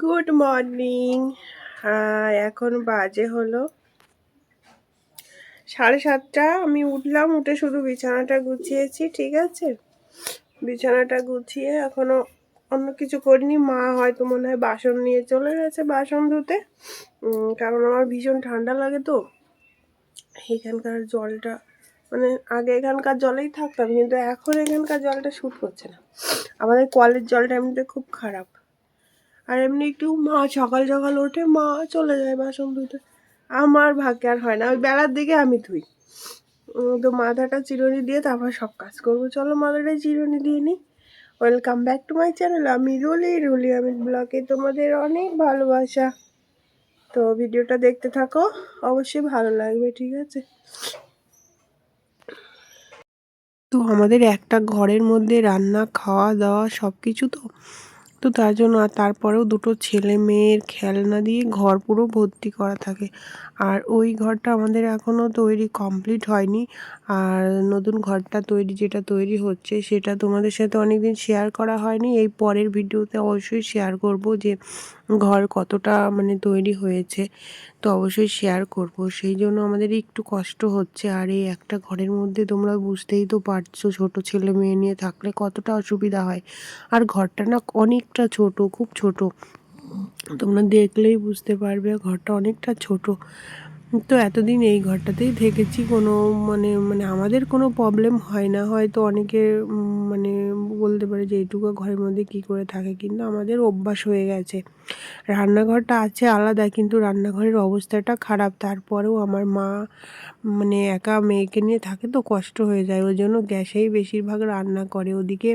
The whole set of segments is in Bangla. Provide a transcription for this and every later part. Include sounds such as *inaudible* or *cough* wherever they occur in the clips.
গুড মর্নিং এখন বাজে হলো সাড়ে সাতটা। আমি উঠলাম, উঠে শুধু বিছানাটা গুছিয়েছি, ঠিক আছে? বিছানাটা গুছিয়ে এখনও অন্য কিছু করিনি। মা হয়তো মনে হয় বাসন নিয়ে চলে গেছে বাসন ধুতে। কারণ আমার ভীষণ ঠান্ডা লাগে তো। এখানকার জলটা মানে আগে এখানকার জলেই থাকতাম, কিন্তু এখন এখানকার জলটা শ্যুট করছে না। আমাদের কলের জলটা এমনিতে খুব খারাপ। আর এমনি একটু মা সকাল সকাল ওঠে, মা চলে যায় বাসন ধুতে। আমার ভাগ্যে আর হয় না, ওই বেলার দিকে আমি ধুই। তো মাথাটা চিরুনি দিয়ে তারপর সব কাজ করব। চলো মাথাটা চিরুনি দিয়ে নিই। Welcome back to my channel আমি রুলি রুলি আমি ব্লগে তোমাদের অনেক ভালোবাসা। তো ভিডিওটা দেখতে থাকো, অবশ্যই ভালো লাগবে, ঠিক আছে? তো আমাদের একটা ঘরের মধ্যে রান্না, খাওয়া, দাওয়া সব কিছু তো তো তার জন্য আর তারপরেও দুটো ছেলে মেয়ের খেলনা দিয়ে ঘর পুরো ভর্তি করা থাকে। আর ওই ঘরটা আমাদের এখনও তৈরি কমপ্লিট হয়নি। আর নতুন ঘরটা তৈরি যেটা তৈরি হচ্ছে সেটা তোমাদের সাথে অনেকদিন শেয়ার করা হয়নি। এই পরের ভিডিওতে অবশ্যই শেয়ার করব যে ঘর কতটা মানে তৈরি হয়েছে তো অবশ্যই শেয়ার করব। সেই জন্য আমাদের একটু কষ্ট হচ্ছে। আর এই একটা ঘরের মধ্যে তোমরা বুঝতেই তো পারছ, ছোট ছেলে মেয়ে নিয়ে থাকলে কতটা অসুবিধা হয়। আর ঘরটা না অনেকটা ছোট, খুব ছোট। তোমরা দেখলেই বুঝতে পারবে, ঘরটা অনেকটা ছোট। তো এতদিন এই ঘরটাতেই থেকেছি, কোনো মানে মানে আমাদের কোনো প্রবলেম হয় না। হয়তো অনেকে মানে বলতে পারে যে এইটুকু ঘরের মধ্যে কি করে থাকে, কিন্তু আমাদের অভ্যাস হয়ে গেছে। রান্নাঘরটা আছে আলাদা, কিন্তু রান্নাঘরের অবস্থাটা খারাপ। তারপরেও আমার মা মানে একা মেয়েকে নিয়ে থাকে তো কষ্ট হয়ে যায়, ওই জন্য গ্যাসেই বেশিরভাগ রান্না করে। ওদিকে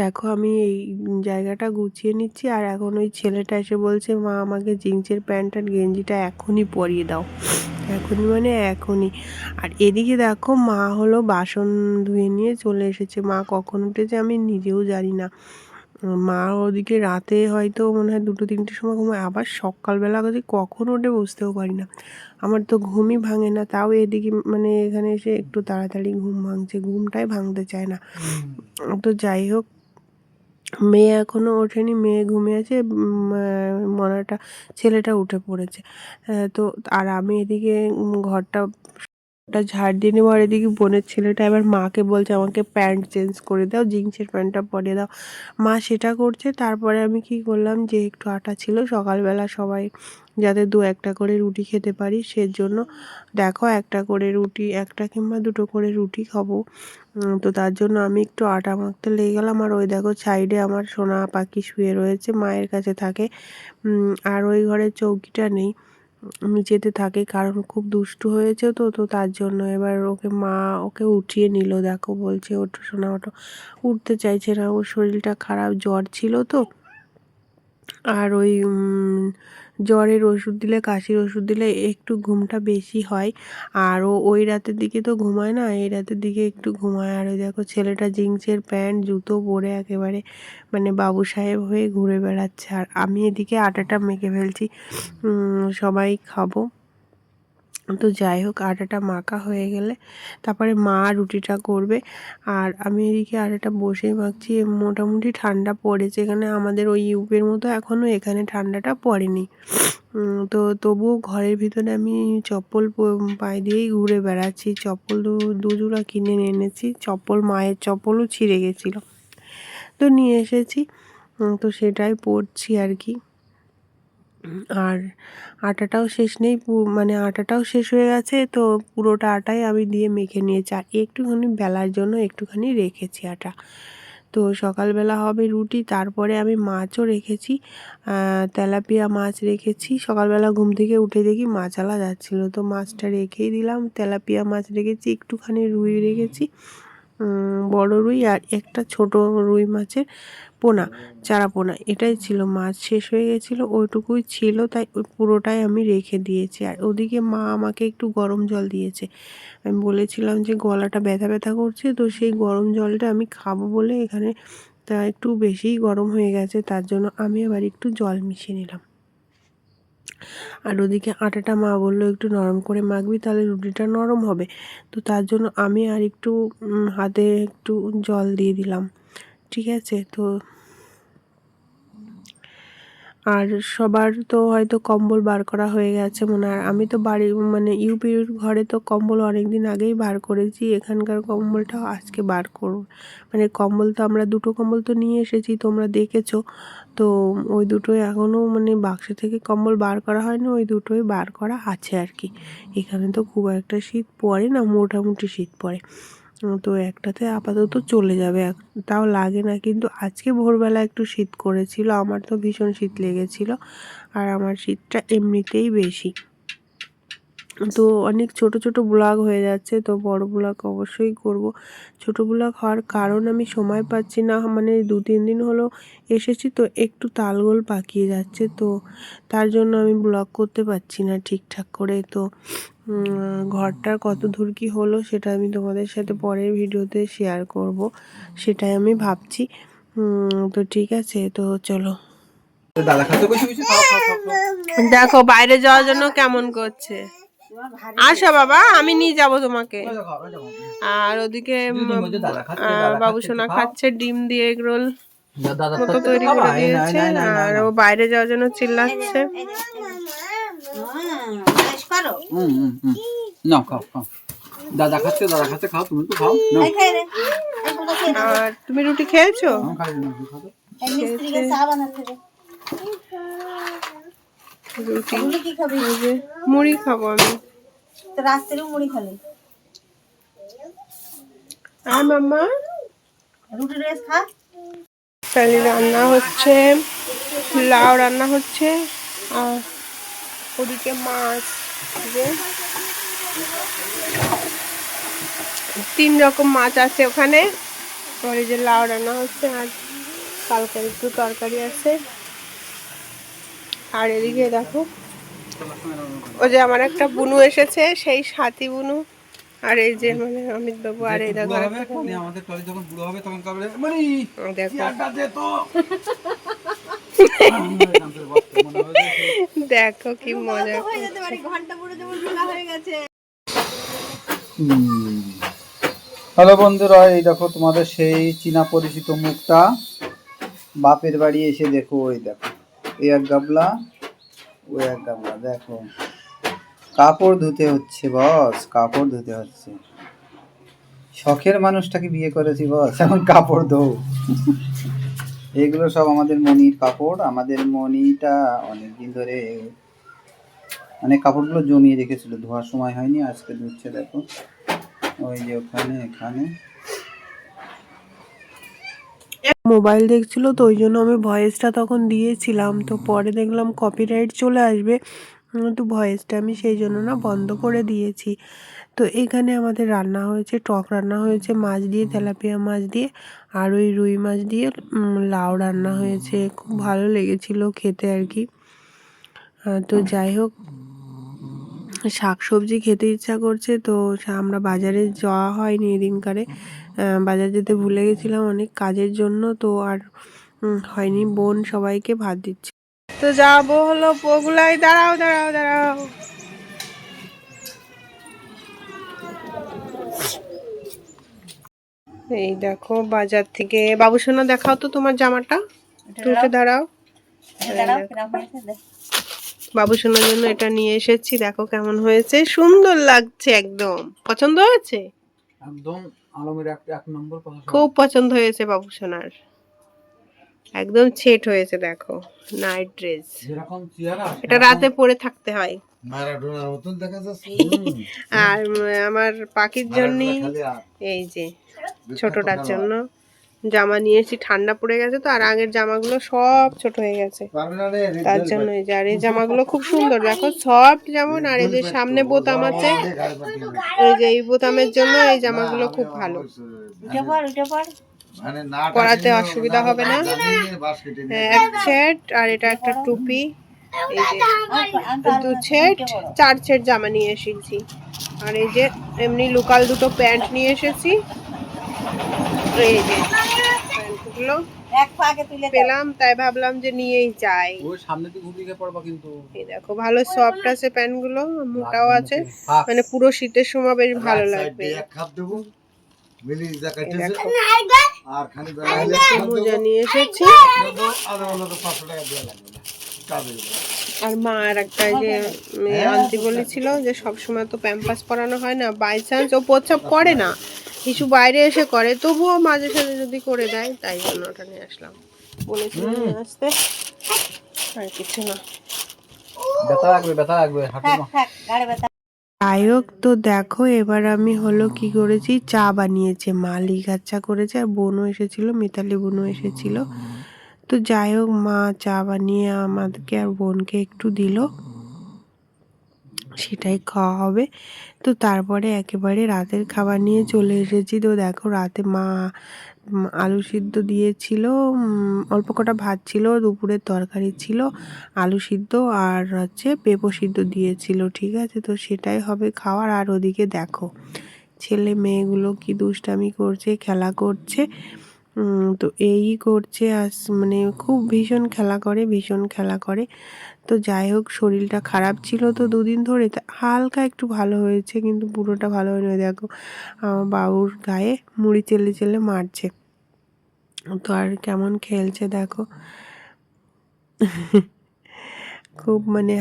দেখো আমি এই জায়গাটা গুছিয়ে নিচ্ছি আর এখন ওই ছেলেটা এসে বলছে, মা, আমাকে জিন্সের প্যান্ট আর গেঞ্জিটা এখনই পরিয়ে দাও। এখনই মানে এখনই। আর এদিকে দেখো মা হলো বাসন ধুয়ে নিয়ে চলে এসেছে। মা কখন উঠেছে আমি নিজেও জানি না। মা ওদিকে রাতে হয়তো মনে হয় দুটো, তিনটের সময় ঘুমায়, আবার সকালবেলা যে কখন ওঠে বুঝতেও পারি না। আমার তো ঘুমই ভাঙে না, তাও এদিকে মানে এখানে এসে একটু তাড়াতাড়ি ঘুম ভাঙছে, ঘুমটাই ভাঙতে চায় না। তো যাই হোক মেয়ে এখনও ওঠেনি, মেয়ে ঘুমিয়ে আছে মনাটা ছেলেটা উঠে পড়েছে। তো আর আমি এদিকে ঘরটা ওটা ঝাড় দিয়ে নেব। আর এদিকে বোনের ছেলেটা এবার মাকে বলছে, আমাকে প্যান্ট চেঞ্জ করে দাও, জিন্সের প্যান্টটা পরিয়ে দাও। মা সেটা করছে, তারপরে আমি কি করলাম যে একটু আটা ছিল, সকালবেলা সবাই যাতে দু একটা করে রুটি খেতে পারি, সেজন্য দেখো একটা করে রুটি, একটা কিংবা দুটো করে রুটি খাব। তো তার জন্য আমি একটু আটা মাখতে লেগে গেলাম। আর ওই দেখো সাইডে আমার সোনা পাখি শুয়ে রয়েছে, মায়ের কাছে থাকে। আর ওই ঘরের চৌকিটা নেই। নিচেতে থাকে, কারণ খুব দুষ্টু হয়েছে তো তো তার জন্য এবার ওকে মা ওকে উঠিয়ে নিল, দেখো বলছে, ওঠো শোনা ওঠো। উঠতে চাইছে না, ওর শরীরটা খারাপ, জ্বর ছিল তো। আর ওই জ্বরের ওষুধ দিলে, কাশির ওষুধ দিলে একটু ঘুমটা বেশি হয়। আর ও ওই রাতের দিকে তো ঘুমায় না, এই রাতের দিকে একটু ঘুমায়। আর ওই দেখো ছেলেটা জিন্সের প্যান্ট, জুতো পরে একেবারে মানে বাবু সাহেব হয়ে ঘুরে বেড়াচ্ছে। আর আমি এদিকে আটাটা মেখে ফেলছি। সবাই খাব। তো যাই হোক, আটাটা মাখা হয়ে গেলে তারপরে মা রুটিটা করবে। আর আমি এদিকে আটাটা বসেই মাখছি, মোটামুটি ঠান্ডা পড়েছে। এখানে আমাদের ওই ইউপের মতো এখনও এখানে ঠান্ডাটা পড়েনি। তো তবুও ঘরের ভিতরে আমি চপ্পল পায়ে দিয়েই ঘুরে বেড়াচ্ছি। চপ্পল দু, দুজোড়া কিনে এনেছি। চপ্পল, মায়ের চপ্পলও ছিঁড়ে গেছিল। তো নিয়ে এসেছি। তো সেটাই পরছি আর কি। আর আটাটাও শেষ নেই মানে আটাটাও শেষ হয়ে গেছে, তো পুরোটা আটাই আমি দিয়ে মেখে নিয়েছি। আর একটুখানি বেলার জন্য একটুখানি রেখেছি আটা। তো সকালবেলা হবে রুটি, তারপরে আমি মাছও রেখেছি তেলাপিয়া মাছ রেখেছি। সকালবেলা ঘুম থেকে উঠে দেখি মাছালা যাচ্ছিল, তো মাছটা রেখেই দিলাম। তেলাপিয়া মাছ রেখেছি, একটুখানি রুই রেখেছি। বড় রুই আর একটা ছোট রুই মাছের পোনা, চারা পোনা। এটাই ছিল মাছ শেষ হয়ে গেছিল, ওইটুকুই ছিল, তাই ওই পুরোটাই আমি রেখে দিয়েছি। আর ওদিকে মা আমাকে একটু গরম জল দিয়েছে। আমি বলেছিলাম যে গলাটা ব্যথা ব্যথা করছে, তো সেই গরম জলটা আমি খাব বলে এখানে তা একটু বেশিই গরম হয়ে গেছে, তার জন্য আমি আবার একটু জল মিশিয়ে নিলাম। আর ওদিকে আটাটা মা বলল, একটু নরম করে মাখবি, তাহলে রুটিটা নরম হবে। তো তার জন্য আমি আর একটু হাতে একটু জল দিয়ে দিলাম। ঠিক আছে? তো আর সবার তো হয়তো কম্বল বার করা হয়ে গেছে মনে হয়। আমি তো বাড়ি মানে ইউপির ঘরে তো কম্বল অনেক দিন আগেই বার করেছি, এখানকার কম্বলটাও আজকে বার করব। মানে কম্বল তো আমরা, দুটো কম্বল তো নিয়ে এসেছি, তোমরা দেখেছ। তো ওই দুটোই এখনও মানে বাক্স থেকে কম্বল বার করা হয়নি, ওই দুটোই বার করা আছে আর কি। এখানে তো খুব একটা শীত পড়ে না, মোটামুটি শীত পড়ে। তো একটাতে আপাতত চলে যাবে। তাও লাগে না, কিন্তু আজকে ভোরবেলা একটু শীত করেছিল, আমার তো ভীষণ শীত লেগেছিল, আর আমার শীতটা এমনিতেই বেশি। তো অনেক ছোট ছোট ব্লগ হয়ে যাচ্ছে, তো বড় ব্লগ অবশ্যই করব। ছোট ব্লগ হওয়ার কারণ আমি সময় পাচ্ছি না মানে দু, তিন দিন হলো এসেছি, তো একটু তালগোল পাকিয়ে যাচ্ছে, তো তার জন্য আমি ব্লগ করতে পারছি না ঠিকঠাক করে, তো ঘরটার কত দূর কি হলো সেটা আমি তোমাদের সাথে পরের ভিডিওতে শেয়ার করব সেটাই আমি ভাবছি। তো ঠিক আছে তো চলো। দেখো বাইরে যাওয়ার জন্য কেমন করছে। আসো বাবা আমি নিয়ে যাব তোমাকে। আর ওদিকে বাবু সোনা খাচ্ছে ডিম দিয়ে এগ রোল মতো তৈরি করে দিয়েছে আর ও বাইরে যাওয়ার জন্য চিল্লাচ্ছে। হুম, হুম, হুম। নাও খাও খাও। দাদা খাচ্ছে দাদা খাচ্ছে খাও তুমি তো খাও। আর তুমি রুটি খেয়েছো? না। রুটি মুড়ি খাব? আমি। রাত্রে মুড়ি খালি আর মাম্মা। রুটি রেস খা। তাহলে রান্না হচ্ছে লাউ রান্না হচ্ছে আর ওদিকে মাছ। যে তিন রকম মাছ আছে ওখানে। এই যে লাউ রান্না হচ্ছে আর কালকে একটু তরকারি আছে। আর এদিকে দেখো ও যে আমার একটা বুনু এসেছে সেই সাথী বুনু। আর এই যে মানে অমিত বাবু আর এই দেখো। নিয়ে আমাদের যখন বুড়ো হবে তখন মানে দেখো। *laughs* দেখো কি মজা ঘণ্টা পুরো যেমন ঢোলা হয়ে গেছে। হ্যালো বন্ধুরা এই দেখো তোমাদের সেই চীনা পরিচিত মুখটা। বাপের বাড়ি এসে দেখো ওই দেখো। এই এক গাবলা ওই এক গাবলা দেখো। কাপড় ধুতে হচ্ছে বস কাপড় ধুতে হচ্ছে। শখের মানুষটাকে বিয়ে করেছি বস এখন কাপড় ধো এগুলো সব আমাদের মনির কাপড়। আমাদের মনিটা অনেকদিন ধরে মানে কাপড়গুলো জমিয়ে রেখেছিল, ধোয়ার সময় হয়নি, আজকে ধুচ্ছে দেখো। ওই যে ওখানে, এখানে। মোবাইল দেখছিল তো, ওই জন্য আমি ভয়েসটা তখন দিয়েছিলাম। তো পরে দেখলাম কপিরাইট চলে আসবে। তো ভয়েসটা আমি সেই জন্য না বন্ধ করে দিয়েছি। তো এখানে আমাদের রান্না হয়েছে, টক রান্না হয়েছে, মাছ দিয়ে, তেলাপিয়া মাছ দিয়ে, আর ওই রুই মাছ দিয়ে লাউ রান্না হয়েছে। খুব ভালো লেগেছিল খেতে আর কি। তো যাই হোক শাক সবজি খেতে ইচ্ছা করছে, তো আমরা বাজারে যাওয়া হয়নি এদিনকারে। বাজার যেতে ভুলে গেছিলাম অনেক কাজের জন্য, তো আর হয়নি। বোন সবাইকে ভাত দিচ্ছে। তো যাব হলো বগুলাই। দাঁড়াও দাঁড়াও দাঁড়াও। এই দেখো বাজার থেকে বাবু সোনা দেখাও তো তোমার জামাটা। একটু দাঁড়াও। বাবু সোনার জন্য এটা নিয়ে এসেছি। দেখো কেমন হয়েছে। সুন্দর লাগছে একদম। পছন্দ হয়েছে? একদম আলমের এক এক নম্বর খুব পছন্দ হয়েছে বাবু সোনার। একদম ছেট হয়েছে দেখো নাইট ড্রেস এটা রাতে পরে থাকতে হয়। *laughs* আর আমার পাখির জন্য এই যে ছোটটার জন্য। জামা নিয়ে এসেছি ঠান্ডা পড়ে গেছে তো আর আগের জামাগুলো সব ছোট হয়ে গেছে। তার জন্য এই যে আর এই *laughs* জামাগুলো খুব সুন্দর দেখো সফট যেমন আর এই যে সামনে বোতাম আছে। এই যে এই বোতামের জন্য এই জামাগুলো খুব ভালো। পড় মানে না পরাতে অসুবিধা হবে না। হ্যাঁ, এক সেট আর এটা একটা টুপি। দু সেট চার সেট জামা নিয়ে এসেছি। আর এই যে এমনি লোকাল দুটো প্যান্ট নিয়ে এসেছি। এই যে প্যান্টগুলো। পেলাম তাই ভাবলাম যে নিয়েই যাই। ওই সামনে দিকে ঘুরিয়ে পড়বা কিন্তু। এই দেখো ভালো সফট আছে প্যান্টগুলো মোটাও আছে। মানে পুরো শীতের সময় বেশ ভালো লাগবে। আর খানি মোজা। নিয়ে এসেছি। আর মা আর একটা যে মেয়ে আনতে বলেছিল যে সব সময় তো প্যাম্পাস পরানো হয় না বাই চান্স ও প্রচ্ছাপ করে না। কিছু বাইরে এসে করে তবুও মাঝে সাঝে যদি করে দেয় তাই জন্য ওটা নিয়ে আসলাম। বলেছিল নিয়ে আসতে। আর কিছু না। ব্যথা লাগবে ব্যথা লাগবে হাঁটু যাই হোক তো দেখো, এবার আমি হলো কি করেছি, চা বানিয়েছে। মা লিঘার করেছে, আর বোনও এসেছিল, মিতালি বোনও এসেছিল। তো যাই হোক মা চা বানিয়ে আমাদেরকে আর বোনকে একটু দিল। সেটাই খাওয়া হবে। তো তারপরে একেবারে রাতের খাবার নিয়ে চলে এসেছি। তো দেখো, রাতে মা আলু সিদ্ধ দিয়েছিল অল্প কটা ভাত ছিল, দুপুরের তরকারি ছিল, আলু সিদ্ধ আর হচ্ছে পেঁপো সিদ্ধ দিয়েছিল, ঠিক আছে? তো সেটাই হবে খাওয়ার। আর ওদিকে দেখো, ছেলে মেয়েগুলো কি দুষ্টামি করছে, খেলা করছে। তো এই করছে আর মানে খুব ভীষণ খেলা করে, ভীষণ খেলা করে। তো যাই হোক, শরীরটা খারাপ ছিল তো দুদিন ধরে। হালকা একটু ভালো হয়েছে, কিন্তু পুরোটা ভালো হয়নি। দেখো আমার বাবুর গায়ে মুড়ি চেলে চেলে মারছে। তো আর কেমন খেলছে দেখো। খুব মানে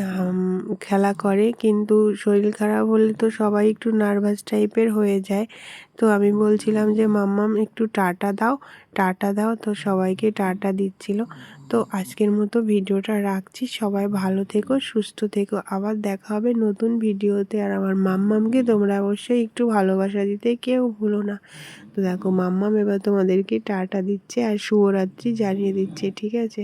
খেলা করে। কিন্তু শরীর খারাপ হলে তো সবাই একটু নার্ভাস টাইপের হয়ে যায়। তো আমি বলছিলাম যে, মাম্মাম, একটু টাটা দাও। টাটা দাও তো সবাইকে টাটা দিচ্ছিল। তো আজকের মতো ভিডিওটা রাখছি। সবাই ভালো থেকো, সুস্থ থেকো। আবার দেখা হবে নতুন ভিডিওতে। আর আমার মাম্মামকে তোমরা অবশ্যই একটু ভালোবাসা দিতে কেউ ভুলো না। তো দেখো, মাম্মাম এবার তোমাদেরকে টাটা দিচ্ছে আর শুভরাত্রি জানিয়ে দিচ্ছে, ঠিক আছে?